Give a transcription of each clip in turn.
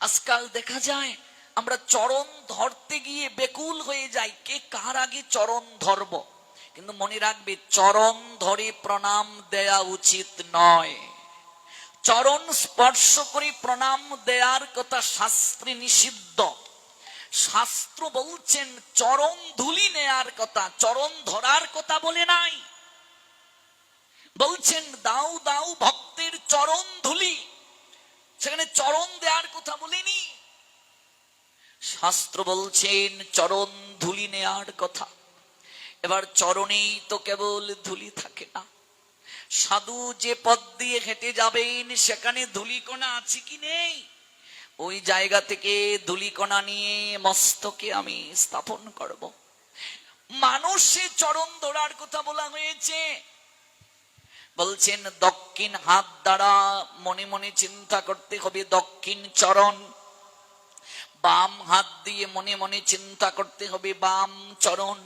আজকাল দেখা যায়, আমরা চরণ ধরতে গিয়ে বেকুল হয়ে যাই, কে কার আগে চরণ ধরব? কিন্তু মনে রাখবে, চরণ ধরে প্রণাম দেয়া উচিত নয়। চরণ স্পর্শ করে প্রণাম দেয়ার কথা শাস্ত্রে নিষিদ্ধ। শাস্ত্র বলছেন, চরণ ধুলি নেয়ার কথা, চরণ ধরার কথা বলে নাই। বলছেন, দাও দাও ভক্তের চরণ ধুলি। সেখানে চরণ দেওয়ার কথা বলিনি। শাস্ত্র বলছেন, চরণ ধুলি নেয়ার কথা। এবার চরণেই তো কেবল ধুলি থাকে না। সাধু যে পথ দিয়ে হেঁটে যাবেন, সেখানে ধুলিকণা আছে কি নেই? ওই জায়গা থেকে ধুলিকণা নিয়ে মস্তকে আমি স্থাপন করব। মানুষে চরণ ধরার কথা বলা হয়েছে। বলছেন, দক্ষিণ হাত দ্বারা মনে মনে চিন্তা করতে হবে, দক্ষিণ চরণ। বাম হাত দিয়ে মনে মনে চিন্তা করতে হবে, বাম চরণ।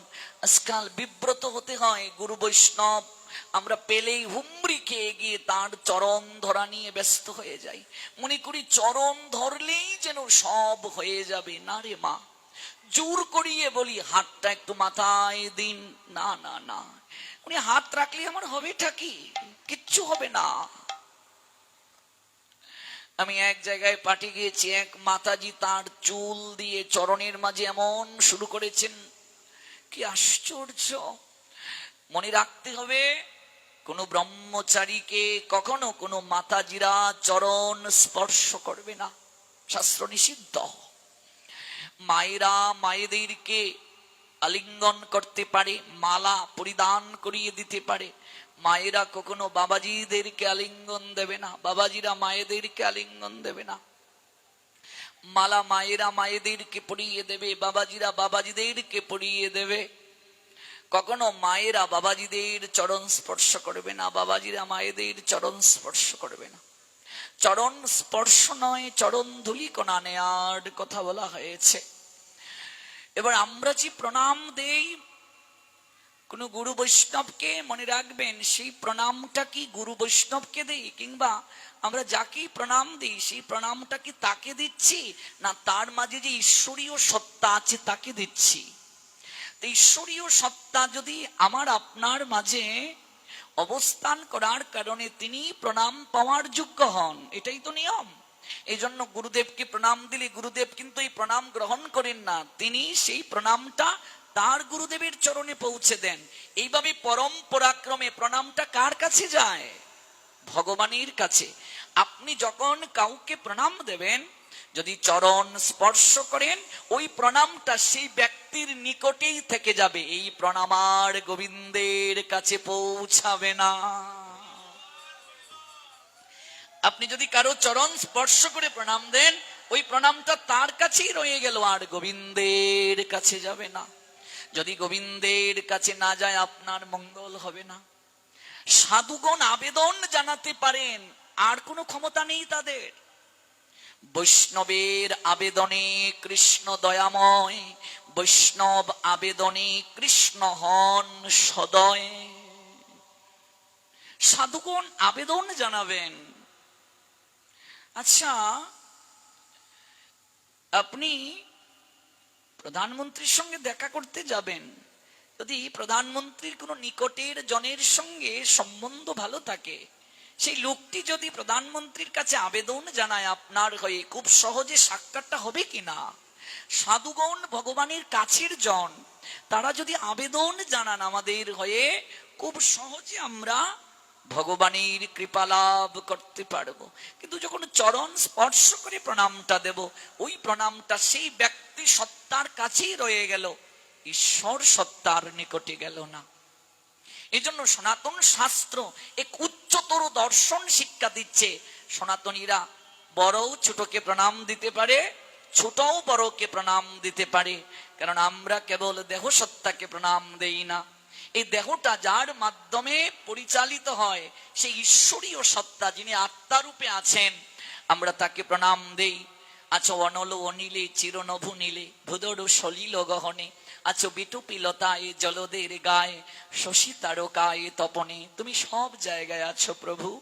আজকাল বিব্রত হতে হয়, গুরু বৈষ্ণব। আমরা পেলেই হুমড়ি খেয়ে গিয়ে তার চরণ ধরা নিয়ে ব্যস্ত হয়ে যাই। মনে করি চরণ ধরলেই যেন সব হয়ে যাবে। না রে মা, জোর করিয়ে বলি, হাতটা একটু মাথায় দিন। না না না উনি হাত রাখলে আমার হবেটা কি? কিচ্ছু হবে না। আমি এক জায়গায় পাঠে গিয়েছি, এক মাতাজি তার চুল দিয়ে চরণের মাঝে এমন শুরু করেছেন। কি আশ্চর্য! মনে রাখতে হবে, কোন ব্রহ্মচারীকে কখনো কোনো মাতাজিরা চরণ স্পর্শ করবে না। শাস্ত্র নিষিদ্ধ। মায়েরা, মায়েদেরকে আলিঙ্গন করতে পারে, মালা পরিধান করিয়ে দিতে পারে। মায়েরা কখনো বাবাজিদেরকে আলিঙ্গন দেবে না, বাবাজিরা মায়েদেরকে আলিঙ্গন দেবে না। মালা মায়েরা মায়েদেরকে পড়িয়ে দেবে, বাবাজিরা বাবাজিদেরকে পড়িয়ে দেবে। কখনো মায়েরা বাবাজিদের চরণ স্পর্শ করবে না, বাবাজিরা মায়েদের চরণ স্পর্শ করবে না। চরণ স্পর্শ নয়, চরণ ধুলি কোনা নেয়ার কথা বলা হয়েছে। এবার আমরা যে প্রণাম দেই, কোন গুরু বৈষ্ণবকে মনে রাখবেন, সেই প্রণামটা কি গুরু বৈষ্ণবকে দেই? কিংবা আমরা যাকে প্রণাম দিই, সেই প্রণামটা কি তাকে দিচ্ছি? না তার মাঝে যে ঈশ্বরীয় সত্তা আছে তাকে দিচ্ছি? তো ঈশ্বরীয় সত্তা যদি আমার আপনার মাঝে অবস্থান করার কারণে তিনি প্রণাম পাওয়ার যোগ্য হন, এটাই তো নিয়ম। এই জন্য গুরুদেবকে প্রণাম দিলে গুরুদেব কিন্তু এই প্রণাম গ্রহণ করেন না। তিনি সেই প্রণামটা তার গুরুদেবের চরণে পৌঁছে দেন। এইভাবে পরম্পরাক্রমে প্রণামটা কার কাছে যায়? ভগবানের কাছে। আপনি যখন কাউকে প্রণাম দেবেন, যদি চরণ স্পর্শ করেন, ওই প্রণামটা সেই ব্যক্তির নিকটেই থেকে যাবে। এই প্রণামার গোবিন্দের কাছে পৌঁছাবে না। আপনি যদি কারও চরণ স্পর্শ করে প্রণাম দেন, ওই প্রণামটা তার কাছেই রয়ে গেল, আর গোবিন্দের কাছে যাবে না। যদি গোবিন্দের কাছে না যায়, আপনার মঙ্গল হবে না। সাধুগণ আবেদন জানাতে পারেন, আর কোনো ক্ষমতা নেই তাদের। বৈষ্ণবের আবেদনে কৃষ্ণ দয়াময়, বৈষ্ণব আবেদনে কৃষ্ণ হন সদয়। সাধুগণ আবেদন জানাবেন। আচ্ছা আপনি প্রধানমন্ত্রীর সঙ্গে দেখা করতে যাবেন। যদি প্রধানমন্ত্রীর কোনো নিকটের জনের সঙ্গে সম্বন্ধ ভালো থাকে, সেই লোকটি যদি প্রধানমন্ত্রীর কাছে আবেদন জানায় আপনার হয়ে, খুব সহজে সাক্ষাৎটা হবে কিনা? সাধুগণ, ভগবানের কাছের জন, তারা যদি আবেদন জানান আমাদের হয়ে, খুব সহজে আমরা ভগবানের কৃপা লাভ করতে পারব। কিন্তু যখন চরণ স্পর্শ করে প্রণামটা দেব, ওই প্রণামটা সেই ব্যক্তি সত্তার কাছেই রয়ে গেল। ঈশ্বর সত্তার নিকটে গেল না। এই জন্য সনাতন শাস্ত্র এক উচ্চতর দর্শন শিক্ষা দিচ্ছে। সনাতনীরা বড়ও ছোটকে প্রণাম দিতে পারে, ছোটও বড়কে প্রণাম দিতে পারে। কারণ আমরা কেবল দেহ সত্তাকে প্রণাম দেই না। এই দেহটা যার মাধ্যমে পরিচালিত হয় সেই ঈশ্বরীয় সত্তা যিনি আত্মারূপে আছেন, আমরা তাকে প্রণাম দেই। আছো অনল অনিলে, চিরনভু নীলে, ভুদর সলিল গহনে, আছো বিটুপি লতায়, জলদের গায়ে, শশী তারকায় তপনে, তুমি সব জায়গায় আছো প্রভু।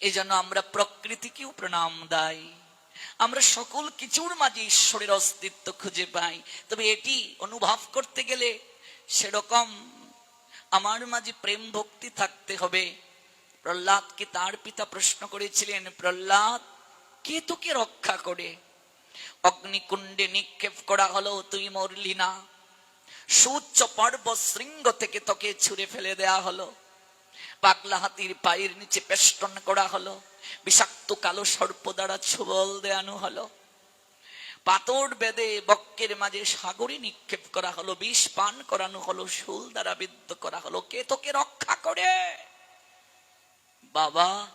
এই জন্য আমরা প্রকৃতিকেও প্রণাম দাই। আমরা সকল কিছুর মাঝে ঈশ্বরের অস্তিত্ব খুঁজে পাই। তবে এটি অনুভব করতে গেলে সেরকম আমার মাঝে প্রেম ভক্তি থাকতে হবে। প্রহ্লাদকে তার পিতা প্রশ্ন করেছিলেন, প্রহ্লাদ, কে তোকে রক্ষা করে? অগ্নিকুণ্ডে নিক্ষেপ করা হলো, তুই মরলি না। সুউচ্চ পর্ব শৃঙ্গ থেকে তোকে ছুঁড়ে ফেলে দেয়া হলো। পাগলা হাতির পায়ের নিচে পেষ্টন করা হলো। বিষাক্ত কালো সর্প দ্বারা ছুবল দেয়ানো হলো। পাতর বেদে বক্কের মাঝে সাগরে নিক্ষেপ করা হলো, বিষ পান করানো হলো, শুল দ্বারা বিদ্ধ করা হলো। কে তোকে রক্ষা করে? বাবা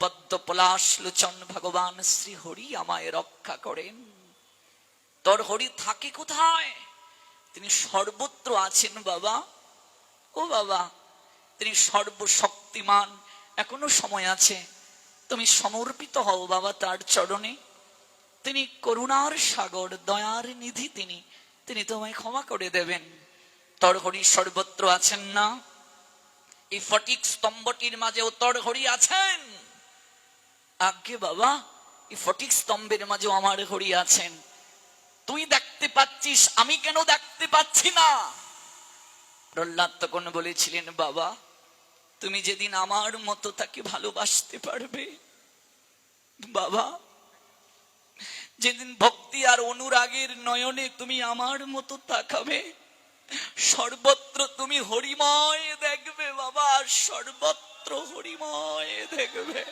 পদ্ম পলাশ লোচন ভগবান শ্রী হরি আমায় রক্ষা করেন। তোর হরি থাকে কোথায়? তিনি সর্বত্র আছেন বাবা। ও বাবা, তিনি সর্বশক্তিমান, এখনও সময় আছে। তুমি সমর্পিত হও বাবা তার চরণে। তিনি করুণার সাগর, দয়ার নিধি তিনি। তিনি তোমায় ক্ষমা করে দেবেন। তর হরি সর্বত্র আছেন না। এই ফটিক স্তম্ভটির মাঝেও তর হরি আছেন। আজ্ঞে বাবা, এই ফটিক স্তম্ভের মাঝেও আমার হরি আছেন। তুই দেখতে পাচ্ছিস, আমি কেন দেখতে পাচ্ছি না? প্রহ্লাদ তখন বলেছিলেন, বাবা, তুমি যেদিন আমার মতো তাকে ভালোবাসতে পারবে, বাবা যেদিন ভক্তি আর অনুরাগের নয়নে তুমি আমার মতো তাকাবে, সর্বত্র তুমি হরিময় দেখবে বাবা, সর্বত্র হরিময় দেখবে।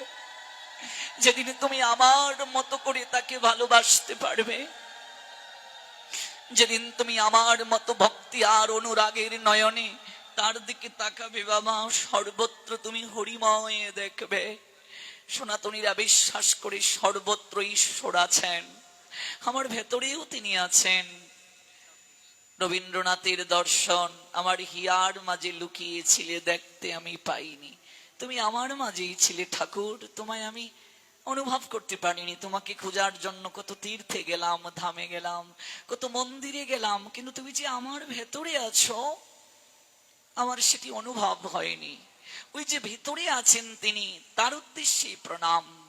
যেদিন তুমি আমার মতো করে তাকে ভালোবাসতে পারবে, যেদিন তুমি আমার মতো ভক্তি আর অনুরাগের নয়নে তার দিকে তাকাবে বাবা, সর্বত্র তুমি হরিময় দেখবে। সনাতনীরা বিশ্বাস করে সর্বত্র ঈশ্বর আছেন। আমার ভেতরেও তিনি আছেন। রবীন্দ্রনাথের দর্শন আমার হিয়ার মাঝে লুকিয়েছিলে দেখতে আমি পাইনি। তুমি আমার মাঝেই ছিলে ঠাকুর, তোমায় আমি অনুভব করতে পারিনি। তোমাকে খোঁজার জন্য কত তীর্থে গেলাম, ধামে গেলাম, কত মন্দিরে গেলাম, কিন্তু তুমি যে আমার ভেতরে আছো, আমার সেটি অনুভব হয়নি। ওই যে ভিতরে আছেন তিনি, তার উদ্দেশ্যে প্রণাম।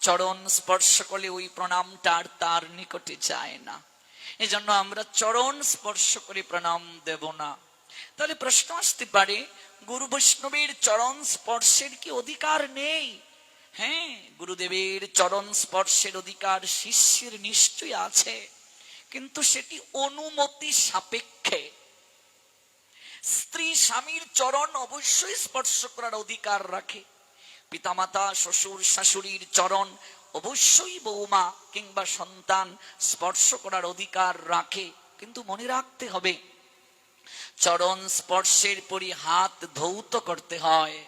চরণ স্পর্শ করলে ওই প্রণামটা আর তার নিকটে যায় না। এজন্য আমরা চরণ স্পর্শ করে প্রণাম দেব না। তাহলে প্রশ্ন আসতে পারে, গুরু বৈষ্ণবের চরণ স্পর্শের কি অধিকার নেই? হ্যাঁ গুরুদেবের চরণ স্পর্শের অধিকার শিষ্যের নিশ্চয়ই আছে, কিন্তু সেটি অনুমতি সাপেক্ষে। স্ত্রী স্বামীর চরণ অবশ্যই স্পর্শ করার অধিকার রাখে। পিতামাতা, শ্বশুর, শাশুড়ির চরণ অবশ্যই বৌমা কিংবা সন্তান স্পর্শ করার অধিকার রাখে, কিন্তু মনে রাখতে হবে, চরণ স্পর্শের পরি হাত ধৌত করতে হয়।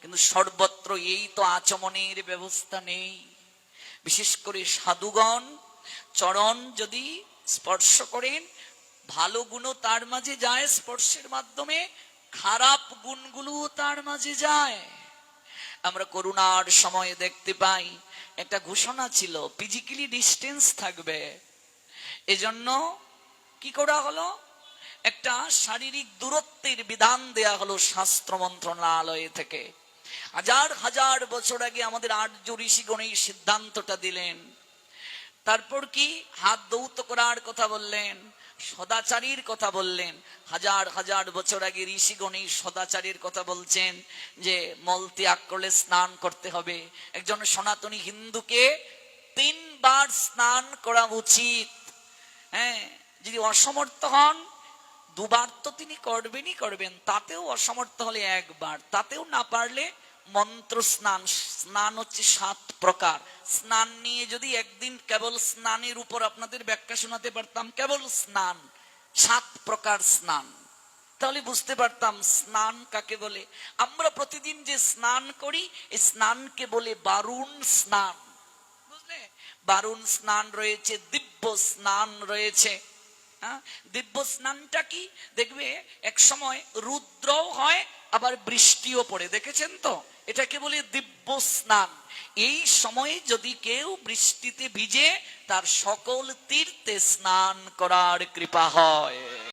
কিন্তু সর্বত্র এই তো আচমনের ব্যবস্থা নেই। বিশেষ করে সাধুগণ চরণ যদি স্পর্শ করেন, ভালো গুণও তার মাঝে যায় স্পর্শের মাধ্যমে, খারাপ গুণগুলো তার মাঝে যায়। আমরা করুণার সময় দেখতে পাই, একটা ঘোষণা ছিল ফিজিক্যালি ডিস্টেন্স থাকবে। এজন্য কি করা হলো? একটা শারীরিক দূরত্বের বিধান দেয়া হলো শাস্ত্র মন্ত্রণালয় থেকে। হাজার হাজার বছর আগে আমাদের আর্য ঋষিগণ এই সিদ্ধান্তটা দিলেন। তারপর কি হাত দৌত করার কথা বললেন? সদাচারীর কথা বললেন। হাজার হাজার বছর আগে ঋষিগণ সদাচারীর কথা বলছেন যে মল ত্যাগ করলে স্নান করতে হবে। একজন সনাতনী হিন্দুকে তিনবার স্নান করা উচিত। হ্যাঁ যদি অসমর্থ হন, দুবার তো তিনি করবেনই করবেন, তাতেও অসমর্থ হলে একবার, তাতেও না পারলে মন্ত্র স্নান স্নান হচ্ছে সাত প্রকার। স্নান নিয়ে যদি একদিন কেবল স্নানের উপর আপনাদের ব্যাখ্যা শোনাতে পারতাম, কেবল স্নান, সাত প্রকার স্নান। তাহলে বুঝতে পারতাম স্নান কাকে বলে। আমরা প্রতিদিন যে স্নান করি, এই স্নানকে বলে বারুণ স্নান। বুঝলে? বারুণ স্নান রয়েছে, দিব্য স্নান রয়েছে। হ্যাঁ? দিব্য স্নানটা কি? দেখবে, এক সময় রুদ্রও হয়, আবার বৃষ্টিও পড়ে। দেখেছেন তো? এটাকে বলে দিব্য স্নান এই সময়ে যদি কেউ বৃষ্টিতে ভিজে, তার সকল তীর্থে স্নান করার কৃপা হয়।